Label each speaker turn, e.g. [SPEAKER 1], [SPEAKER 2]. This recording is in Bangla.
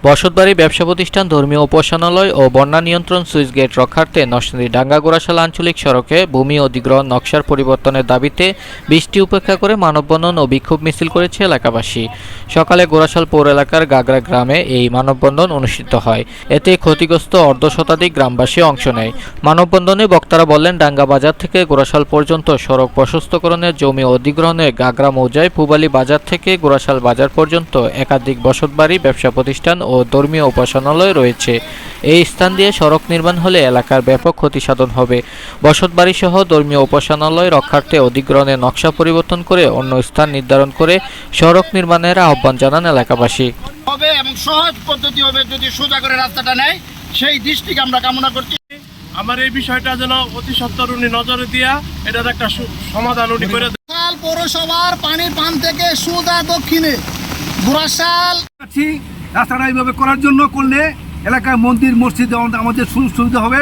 [SPEAKER 1] বসতবাড়ি ব্যবসা প্রতিষ্ঠান ধর্মীয় উপাসনালয় ও বন্যা নিয়ন্ত্রণ সুইচ গেট রক্ষার্থে নরসিংদী ডাঙ্গা গোড়াশাল আঞ্চলিক সড়কে ভূমি অধিগ্রহণ নকশার পরিবর্তনের দাবিতে বৃষ্টি উপেক্ষা করে মানববন্ধন ও বিক্ষোভ মিছিল করেছে এলাকাবাসী। সকালে গোড়াশাল পৌর এলাকার গাগরা গ্রামে এই মানববন্ধন অনুষ্ঠিত হয়। এতে ক্ষতিগ্রস্ত অর্ধ শতাধিক গ্রামবাসী অংশ নেয়। মানববন্ধনে বক্তারা বললেন, ডাঙ্গা বাজার থেকে গোড়াশাল পর্যন্ত সড়ক প্রশস্তকরণের জমি অধিগ্রহণে গাগরা মৌজায় পুবালি বাজার থেকে গোড়াশাল বাজার পর্যন্ত একাধিক বসতবাড়ি ব্যবসা প্রতিষ্ঠান ও ধর্মীয় উপাসনালয় রয়েছে। এই স্থান দিয়ে সড়ক নির্মাণ হলে এলাকার ব্যাপক ক্ষতি সাধন হবে। বসতবাড়ি সহ ধর্মীয় উপাসনালয় রক্ষার্থে অধিগ্রহণে নকশা পরিবর্তন করে অন্য স্থান নির্ধারণ করে সড়ক নির্মাণের আহ্বান জানান এলাকাবাসী।
[SPEAKER 2] হবে এবং সহজ পদ্ধতি হবে যদি সোজা করে রাস্তাটা নেয়। সেই দৃষ্টিকে আমরা কামনা করছি।
[SPEAKER 3] আমার এই বিষয়টা যেন অতি সত্তর উনি নজরে দিয়া এটার একটা সমাধান উনি করে
[SPEAKER 2] পৌরসভার পানির পান থেকে সোজা দক্ষিণে ঘোড়াশাল
[SPEAKER 4] আছি। রাস্তাটা এইভাবে করার জন্য করলে এলাকায় মন্দির মসজিদ আমাদের সুযোগ সুবিধা হবে।